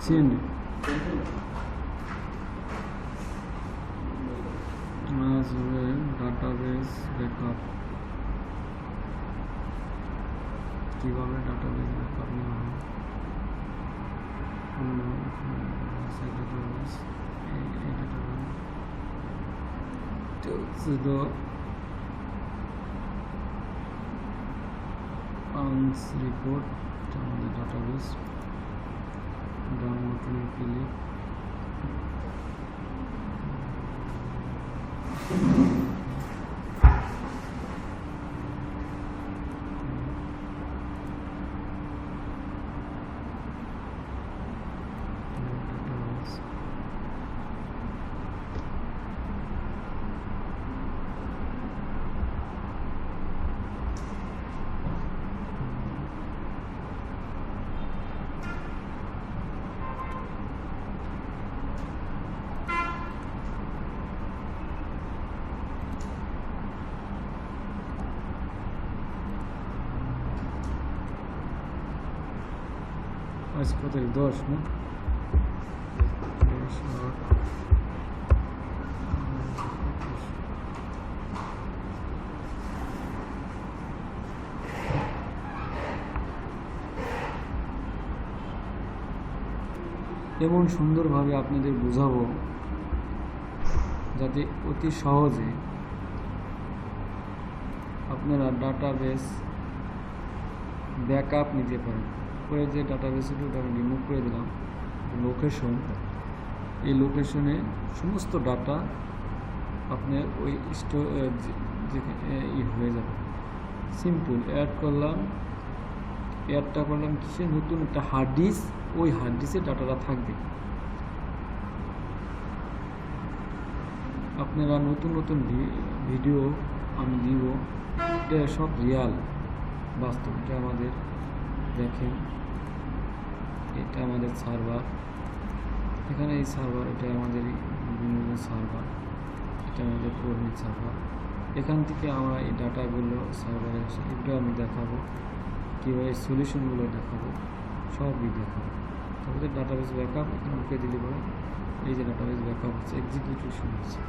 Chain আসবে database backup কীভাবে database backup নেওয়া হয় ডাটাবেস এই ডাটাবেস তো আর্নস রিপোর্ট আমাদের ডাটাবেস unfortunately দশ না দশ আট একুশ। এমন সুন্দরভাবে আপনাদের বোঝাবো, যাতে অতি সহজে আপনারা ডাটাবেস ব্যাকআপ নিতে পারেন করে যে ডাটা ওটা আমি রিমুভ করে দিলাম লোকেশন এই লোকেশনে সমস্ত ডাটা আপনার ওই স্টো ই হয়ে যাবে। সিম্পল অ্যাড করলাম। অ্যাডটা করলাম কিসে? নতুন একটা হার্ড ডিস্ক ওই হার্ড ডিস্কে ডাটাটা থাকবে। আপনারা নতুন নতুন ভিডিও আমি দিব। এটা সব রিয়াল বাস্তব। এটা আমাদের দেখেন। এটা আমাদের সার্ভার এখানে এই সার্ভার এটা আমাদের সার্ভার এটা আমাদের কর্মী সার্ভার এখান থেকে আমরা এই ডাটাগুলো সার্ভারে আসে এগুলো আমি দেখাবো। কীভাবে সলিউশনগুলো দেখাবো, সবই দেখাবো। তারপরে ডাটাবেস ব্যাকআপ এখানে ঢুকে দিলে পরে এই যে ডাটাবেস ব্যাকআপ হচ্ছে এক্সিকিউটেশন হচ্ছে।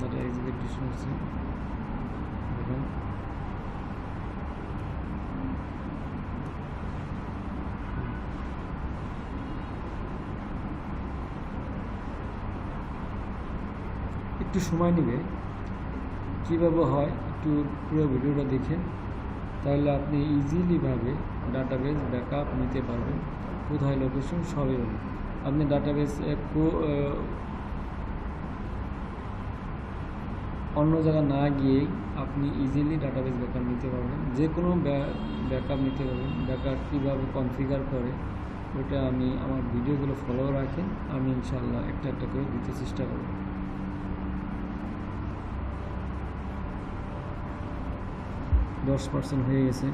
ডাটা এক্সিকিউটেশন হচ্ছে দেখেন একটু সময় নেবে কীভাবে হয় একটু পুরো ভিডিওটা দেখেন। তাহলে আপনি ইজিলিভাবে ডাটাবেস ব্যাকআপ নিতে পারবেন। কোথায় লোকেশন সবই হবে আপনি ডাটাবেস অন্য জায়গায় না গিয়েই আপনি ইজিলি ডাটাবেস ব্যাকআপ নিতে পারবেন। যে কোনো ব্যাকআপ নিতে পারবেন। ব্যাকআপ কীভাবে কনফিগার করে, ওটা আমি আমার ভিডিওগুলো ফলো রাখেন। আমি ইনশাল্লাহ একটা একটা করে দিতে চেষ্টা করব। দশ পার্সেন্ট হয়ে গেছে।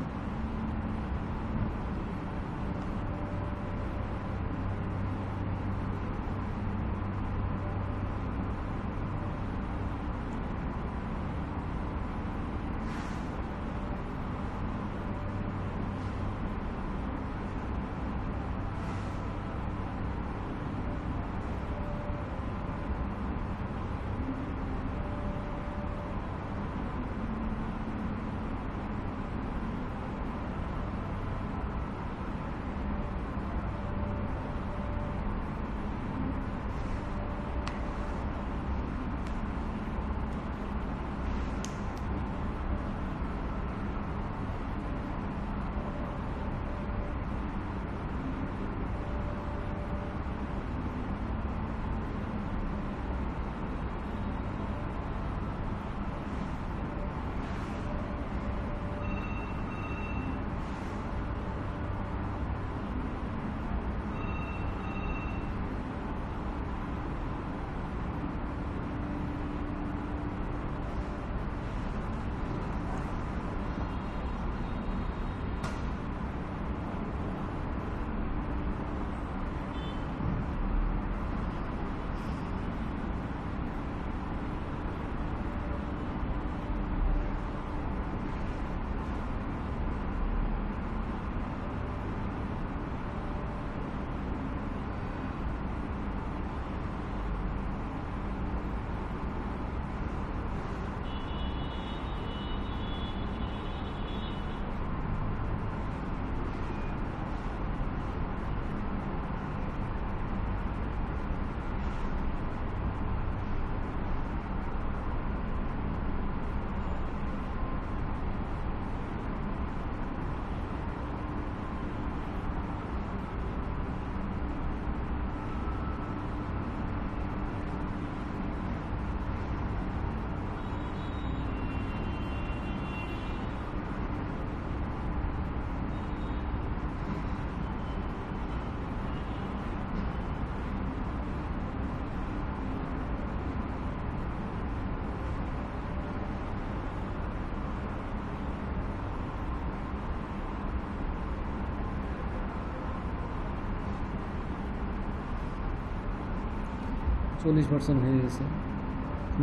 চল্লিশ পার্সেন্ট হয়ে গেছে।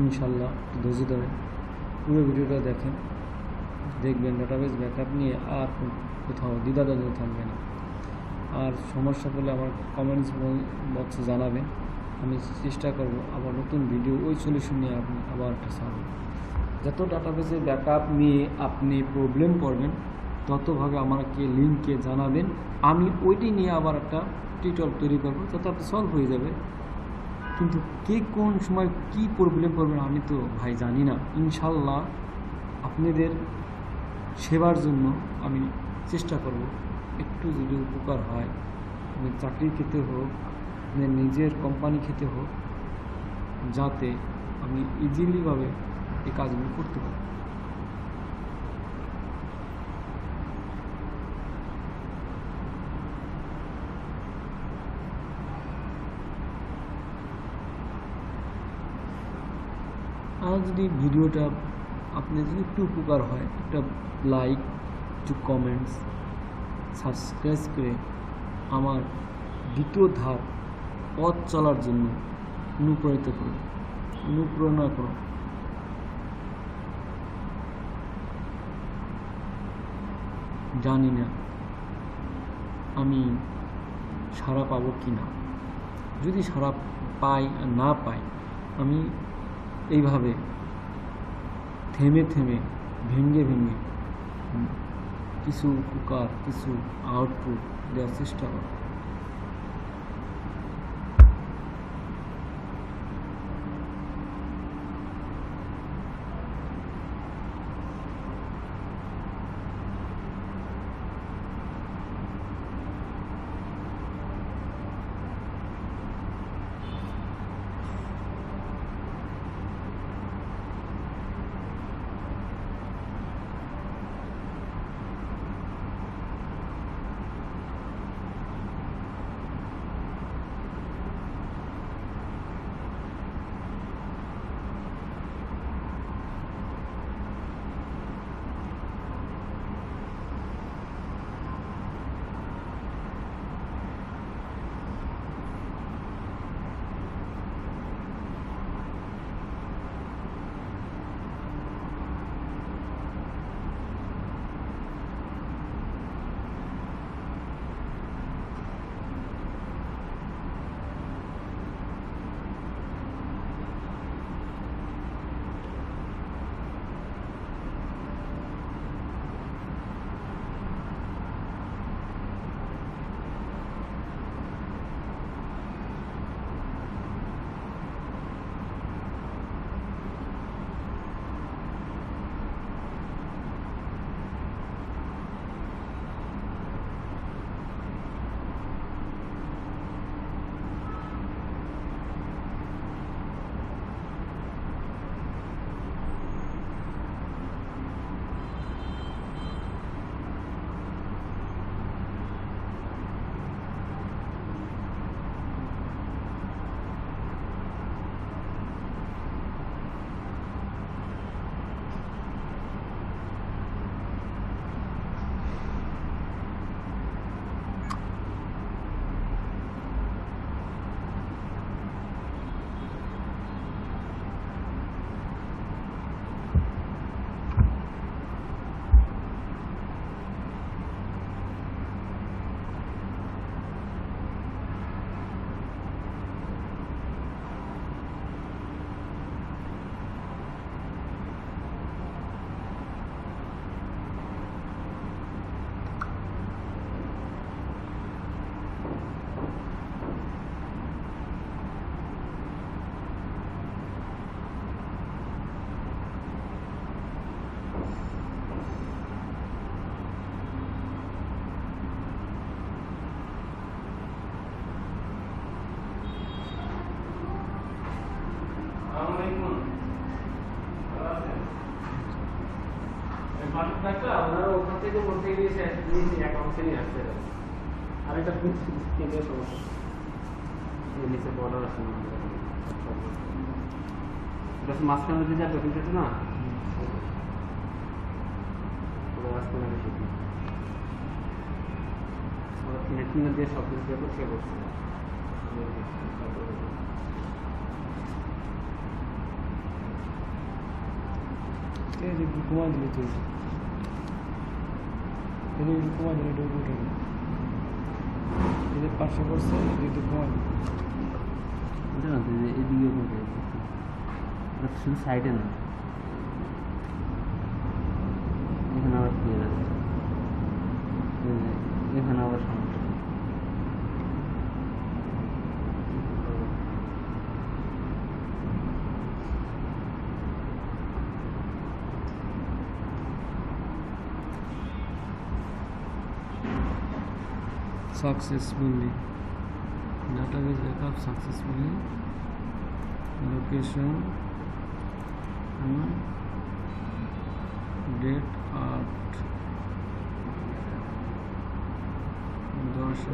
ইনশাল্লাহ ধৈর্য ধরেন পুরো ভিডিওটা দেখেন, দেখবেন ডাটাবেস ব্যাকআপ নিয়ে আর কোথাও দ্বিধাদ্বন্দ্ব থাকবে না। আর সমস্যা পেলে আমার কমেন্টস বক্সে জানাবেন। আমি চেষ্টা করব আবার নতুন ভিডিও ওই সলিউশন নিয়ে আপনি আবার একটা ছাড়ব যত ডাটাবেসের ব্যাকআপ নিয়ে আপনি প্রবলেম করবেন ততভাবে আমাকে লিঙ্কে জানাবেন। আমি ওইটি নিয়ে আবার একটা টিউটোরিয়াল তৈরি করব, যাতে আপনি সলভ হয়ে যাবে। কিন্তু কে কোন সময় কি প্রবলেম করবেন আমি তো ভাই জানি না। ইনশাল্লাহ আপনাদের সেবার জন্য আমি চেষ্টা করব। একটু যদি উপকার হয় আমি চাকরির ক্ষেত্রে হোক, আপনার নিজের কোম্পানি খেতে হোক, যাতে আমি ইজিলিভাবে এই কাজগুলো করতে পারি। আর যদি ভিডিওটা আপনি যদি একটু উপকার হয়, একটা লাইক একটু কমেন্টস সাবস্ক্রাইব করে আমার দ্বিতীয় ধাপ, পথ চলার জন্য অনুপ্রাণিত করুন। অনুপ্রেরণা করুন। জানি না আমি সারা পাবো কি না যদি সারা পাই না পাই, আমি এইভাবে থেমে থেমে ভেঙে ভেঙে কিছু উপকার কিছু আউটপুট দেওয়ার চেষ্টা করো। নিচে এক অংশে নিয়ে আসতে হবে আর একটা তিনটে সমস্যা আছে জাস্ট মাঝখানে যদি আর দক্ষিণ না মেশিনে দিয়ে সব কিছু দিয়ে করছে করছে ঘুমা দিলে তুই এই যে একটু কমাই দিলে এটা উঠে গেল এই যে পাঁচশো করছে এটা একটু কমাই এদিকে ওটা শুধু সাইডে না। Successfully database backup successfully location date आठ दस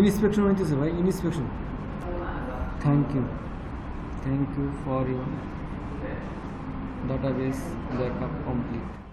ইনস্পেকশন হইতেছে ভাই inspection. Thank you thank you for your database backup complete.